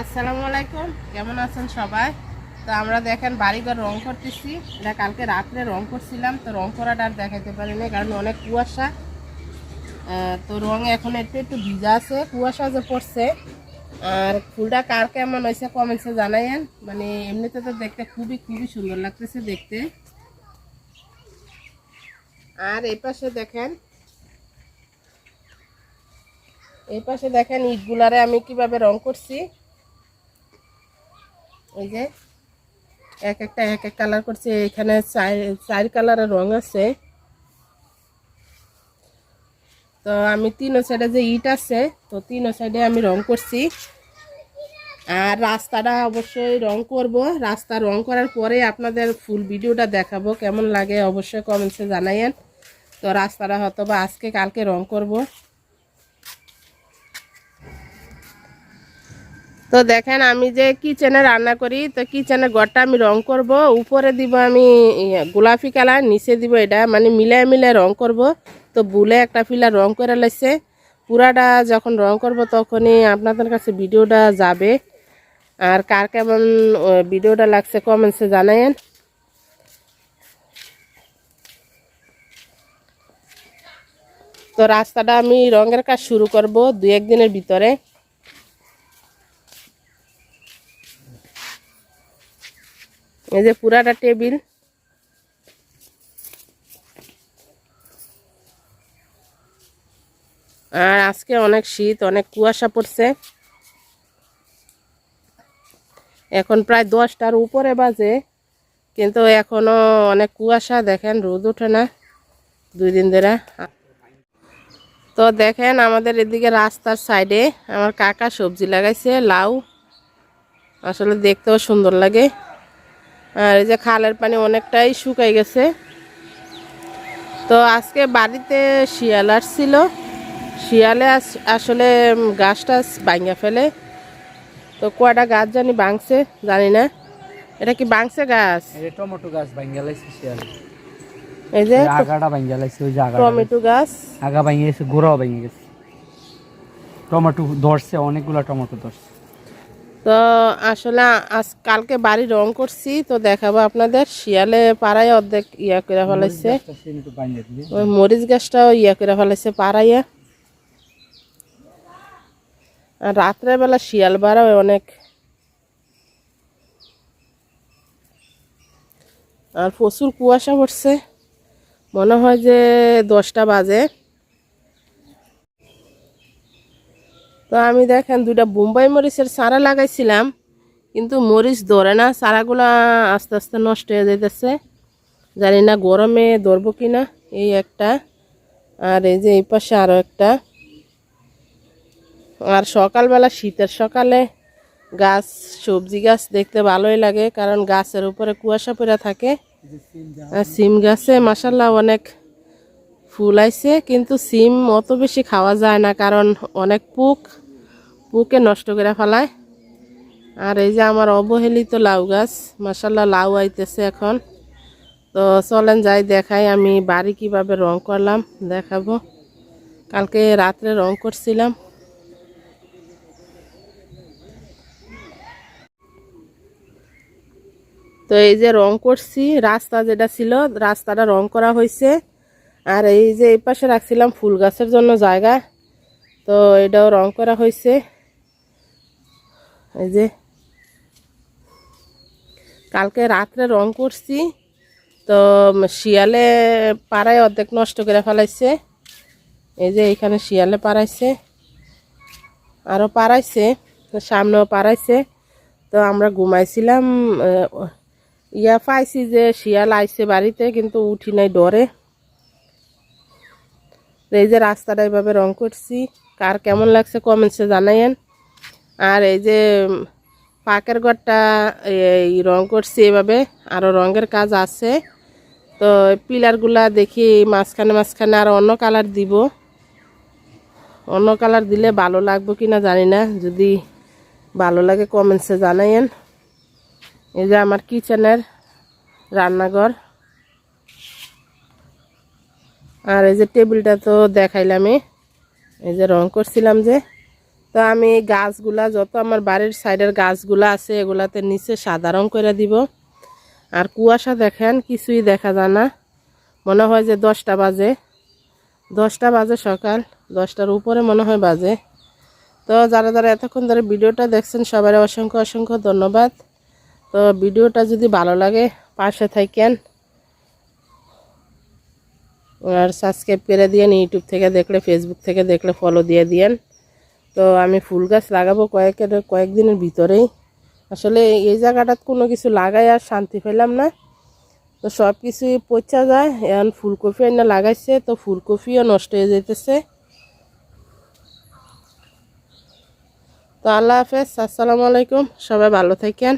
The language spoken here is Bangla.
আসসালামু আলাইকুম। কেমন আছেন সবাই? তো আমরা দেখেন বাড়িঘর রং করতেছি। এটা কালকে রাত্রে রং করছিলাম, তো রং করাটা আর দেখাইতে পারিনি কারণ অনেক কুয়াশা। তো রং এখন একটু একটু ভিজা আছে, কুয়াশা যে পড়ছে। আর ফুলটা কার কেমন হয়েছে কমেন্টসে জানাইয়েন। মানে এমনিতে তো দেখতে খুবই খুবই সুন্দর লাগতেছে দেখতে। আর এই পাশে দেখেন, এই পাশে দেখেন ইটগুলারে আমি কীভাবে রং করছি। এই যে, এক একটা, এক এক কালার করছে, এখানে চার চার কালারের রং আছে। তো আমি তিনো সাইডে যে ইট আছে, তো তিনো সাইডে আমি রং করছি। আর রাস্তাটা অবশ্যই রং করব। রাস্তা রং করার পরে আপনাদের ফুল ভিডিওটা দেখাবো, কেমন লাগে অবশ্যই কমেন্টসে জানাইয়েন। তো রাস্তাটা হয়তো বা আজকে কালকে রং করব। তো দেখেন আমি যে কিচেনে রান্না করি তো কিচেনের ঘরটা আমি রং করব উপরে দিব আমি ইয়ে, গোলাপি কালার নিচে দিব এটা মানে মিলায় মিলায় রং করব। তো বুলে একটা ফিলা রং করে লাইছে পুরাটা যখন রং করব তখনই আপনাদের কাছে ভিডিওটা যাবে। আর কার কেমন ভিডিওটা লাগছে কমেন্টসে জানায়েন। তো রাস্তাটা আমি রঙের কাজ শুরু করব দু একদিনের ভিতরে। এই যে পুরাটা টেবিল। আর আজকে অনেক শীত, অনেক কুয়াশা পড়ছে। এখন প্রায় দশটার উপরে বাজে, কিন্তু এখনও অনেক কুয়াশা। দেখেন, রোদ ওঠে না দুই দিন ধরে। তো দেখেন, আমাদের এদিকে রাস্তার সাইডে আমার কাকা সবজি লাগাইছে, লাউ। আসলে দেখতেও সুন্দর লাগে। আর এই যে খালের পানি অনেকটাই শুকাই গেছে। তো আজকে বাড়িতে শিয়াল আসছিল। শিয়ালে আস- আসলে গাছ টাছ ভাঙা ফেলে। তো কয়টা গাছ জানি ভাঙছে জানি না। এটা কি ভাঙছে গাছ? টমেটো গাছ ভাঙ্গা লাইছে শিয়াল। এই যে আগাটা লাইছে ওই যে টমেটো গাছ। আগা ভাঙ্গে গেছে গোড়াও ভেঙে গেছে। টমেটো ধরছে অনেকগুলো টমেটো ধরছে। তো আসলে আজ কালকে বাড়ি রং করছি তো দেখাবো আপনাদের। শিয়ালে পাড়ায় অর্ধেক ইয়া করে ফেলাইছে। ওই মরিচ গাছটাও ইয়া করে ফেলাইছে পাড়াইয়া। আর রাত্রেবেলা শিয়াল বাড়াও অনেক। আর প্রচুর কুয়াশা পড়ছে। মনে হয় যে দশটা বাজে। তো আমি দেখেন দুইটা বোম্বাই মরিচের সারা লাগাইছিলাম, কিন্তু মরিচ ধরে না, চারাগুলা আস্তে আস্তে নষ্ট হয়ে যাইতেছে। জানি না গরমে ধরবো কি না এই একটা। আর এই যে এই পাশে আরও একটা। আর সকালবেলা, শীতের সকালে গাছ, সবজি গাছ দেখতে ভালোই লাগে, কারণ গাছের উপরে কুয়াশা পড়ে থাকে। আর সিম গাছে মাসাল্লাহ অনেক ফুল আইছে, কিন্তু সিম অত বেশি খাওয়া যায় না, কারণ অনেক পোক। পোকে নষ্ট করে ফেলায়। আর এই যে আমার অবহেলিত লাউ গাছ মাসাল্লাহ লাউ আইতেছে এখন। তো চলেন যাই, দেখাই আমি বাড়ি কীভাবে রং করলাম, দেখাবো। কালকে রাত্রে রং করছিলাম। তো এই যে রং করছি, রাস্তা যেটা ছিল, রাস্তাটা রং করা হয়েছে আর এই যে এই পাশে রাখছিলাম ফুল গাছের জন্য জায়গা। তো এটাও রং করা হয়েছে এই যে, কালকে রাত্রে রং করছি, তো শিয়ালে পাড়ায় অর্ধেক নষ্ট করে ফেলাইছে। এই যে এইখানে শিয়ালে পাড়াইছে আরও পাড়াইছে, সামনেও পাড়াইছে। তো আমরা ঘুমাইছিলাম ইয়া পাইছি যে শিয়াল আইছে বাড়িতে, কিন্তু উঠি নাই ডরে। এই যে রাস্তাটা এভাবে রং করছি, কার কেমন লাগছে কমেন্টসে জানাইয়েন। আর এই যে পাকের ঘরটা এই রং করছি এভাবে আরও রঙের কাজ আছে। তো পিলারগুলা দেখি মাঝখানে মাঝখানে আর অন্য কালার দিব। অন্য কালার দিলে ভালো লাগবে কি না জানি না, যদি ভালো লাগে কমেন্টসে জানাইয়েন। এই যে আমার কিচেনের রান্নাঘর। আর এই যে টেবিলটা তো দেখাইলামই, এই যে রং করছিলাম যে। তো আমি গাছগুলা, যত আমার বাড়ির সাইডের গাছগুলা আছে, এগুলাতে নিচে সাদা রং করে দিব। আর কুয়াশা দেখেন, কিছুই দেখা যায় না। মনে হয় যে দশটা বাজে। দশটা বাজে সকাল, দশটার উপরে মনে হয় বাজে। তো যারা যারা এতক্ষণ ধরে ভিডিওটা দেখছেন সবার অসংখ্য অসংখ্য ধন্যবাদ। তো ভিডিওটা যদি ভালো লাগে, পাশে থাকেন। আর সাবস্ক্রাইব করে দিয়েন, ইউটিউব থেকে দেখলে ফেসবুক থেকে দেখলে ফলো দিয়ে দিয়েন। তো আমি ফুল গাছ লাগাবো কয়েকের কয়েকদিনের ভিতরেই। আসলে এই জায়গাটাত কোনো কিছু লাগাই আর শান্তি পেলাম না। তো সব কিছুই পচা যায়। এখন ফুলকপি এনে লাগাইছে, তো ফুলকপিও নষ্ট হয়ে যেতেছে তো আল্লাহ হাফেজ, আসসালামু আলাইকুম। সবাই ভালো থাকেন।